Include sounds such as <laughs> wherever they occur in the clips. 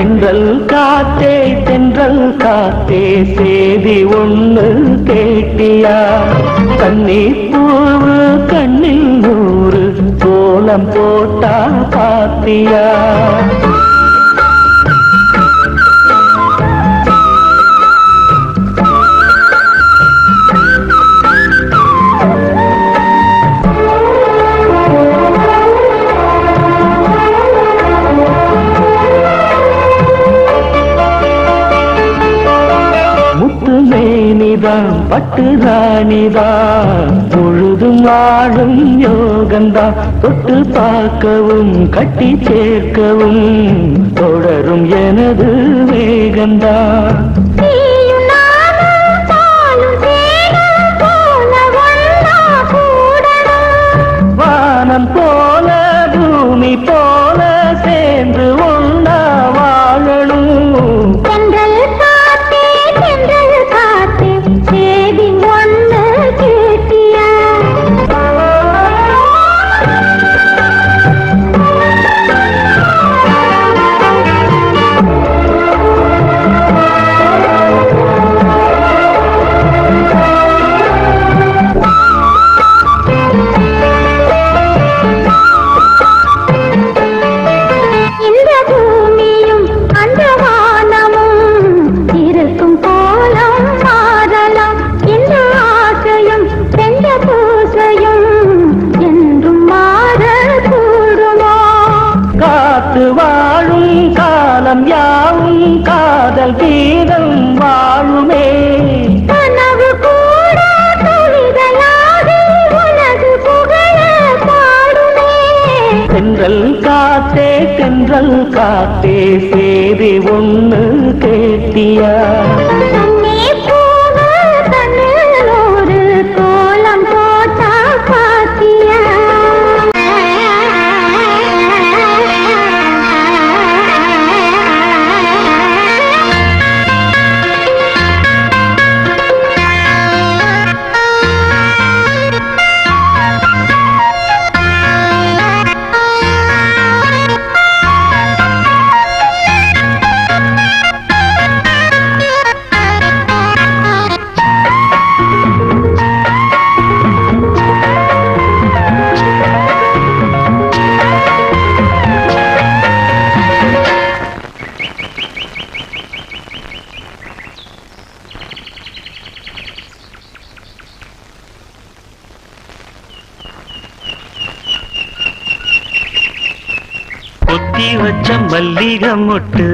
தென்றல் காத்தே தென்றல் காத்தே சேதி ஒன்று கேட்டியா? கண்ணீர் பூவு கண்ணில் நூறு கோலம் போட்டா பாத்தியா? பட்டு ராணிதா முழுதும் ஆடும் யோகந்தா தொட்டு பார்க்கவும் கட்டி சேர்க்கவும் தொடரும் எனது வேகந்தா. தென்றல் காத்தே தென்றல் காத்தே சேதி ஒன்று கேட்டியா? மல்லிகை மொட்டு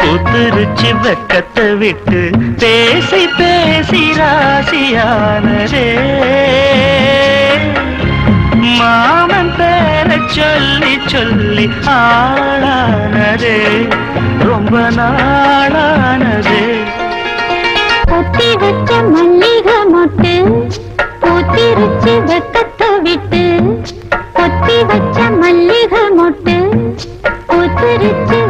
புத்துருச்சு வெக்கத்தை விட்டு பேசி பேசி ராசியானதே. மாமன் பேர சொல்லி சொல்லி ஆளானதே ரொம்ப நாளானதே. பொத்தி வச்ச மல்லிகை மொட்டு பூத்திருச்சு வெக்கத்தை பூத்திருச்சு <laughs>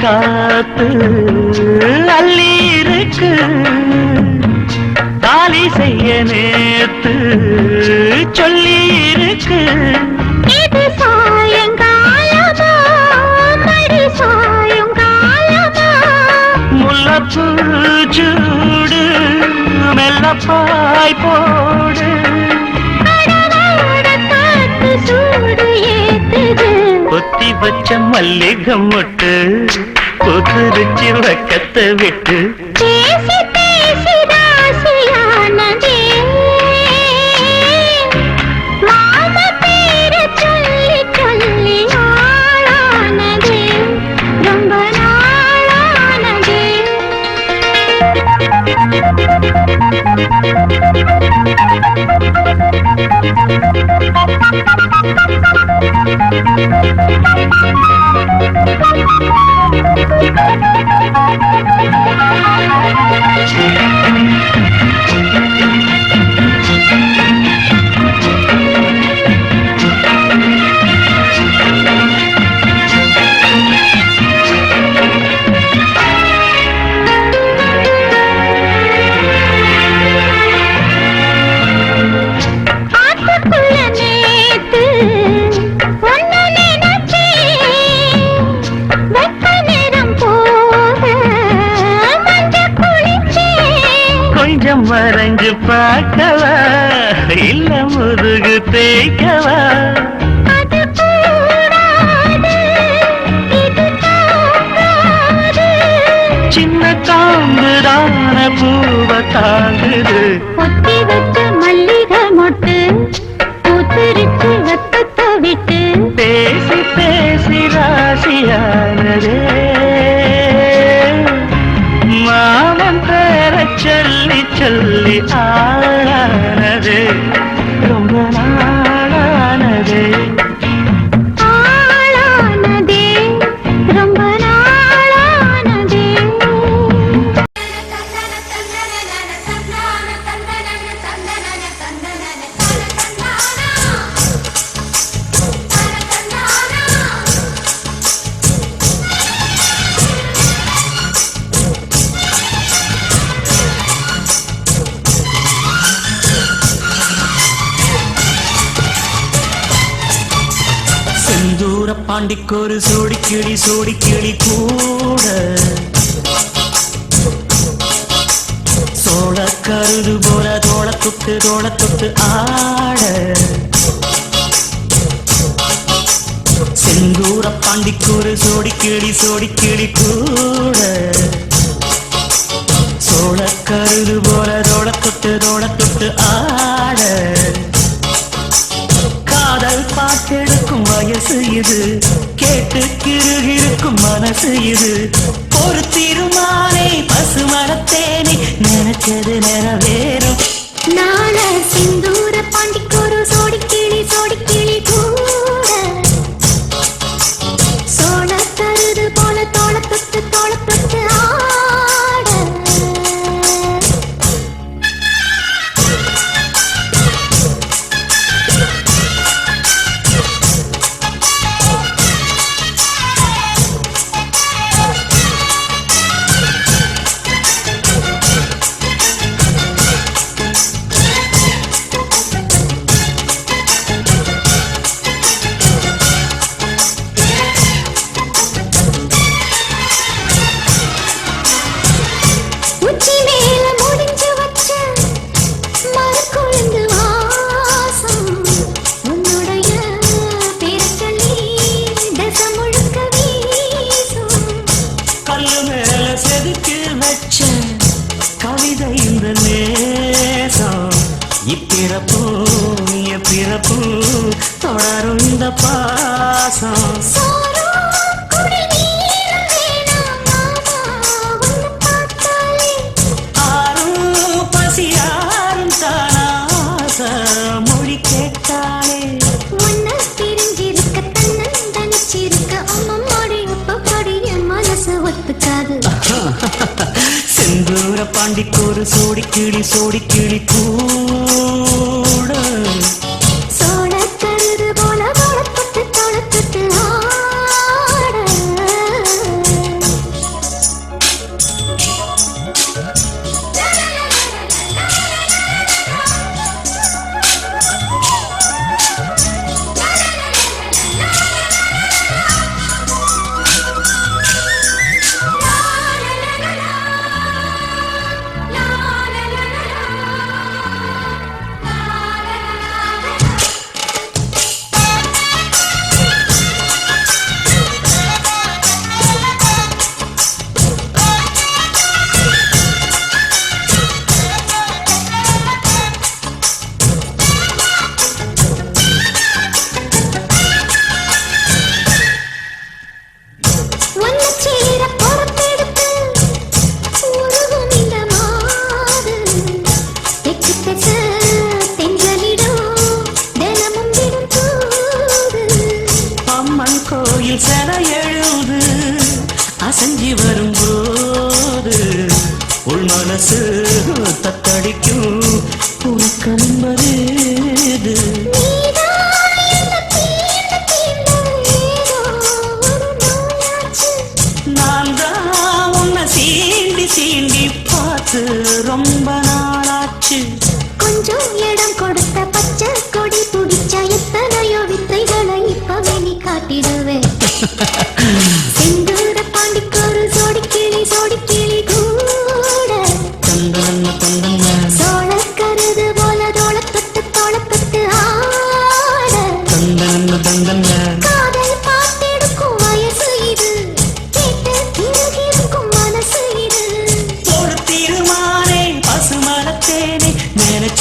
காத்து அள்ளி இருக்கு தாலி செய்ய நேத்து சொல்லி இருக்கு கொத்தி மல்லிகம் மல்லிகை மொட்டு கொதிரிச்சு வெக்கத்தை விட்டு Thank you. பூவ தாங்குது. ஒத்தி வச்ச மல்லிகை மொட்டு பூத்திருச்சு வெப்பத்தை விட்டு. பேசி பேசி ராசியானதே. மாமன் பேர சொல்லி சொல்லி ஆளானது பாண்டிக்கு ஒரு சோடி கிளி சோடி கிளி கூட. சோழ கருது போல தோள தொட்டு தோள தொட்டு ஆட. செந்தூர பாண்டிக்கு ஒரு சோடி கிளி சோடி கிளி கூட. சோழ கருது போல தோள தொட்டு தோள தொட்டு ஆட. இது. கேட்டு கிருகிருக்கும் மனசு இது. ஒரு திருமாலை பசு மரத்தேனி நினைச்சது நிறவேறும். நாள சிந்து சோடி கிளி வரும்போது உள் மனசு தத்தடிக்கும். உறக்கம் என்பது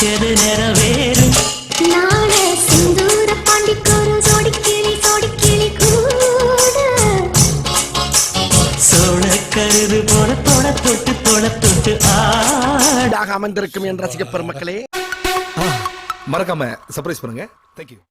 நினைச்சது நிறைவேறும். நாட சிந்தூர பாண்டிக்கொரு சோடி கிளி சோடி கிளி கூட. சோழ கருது போல தொட தொட்டு தொட தொட்டு ஆட. அமைந்திருக்கும் என் ரசிக பெருமக்களே. மறக்காம சர்ப்ரைஸ் பண்ணுங்க. தேங்க்யூ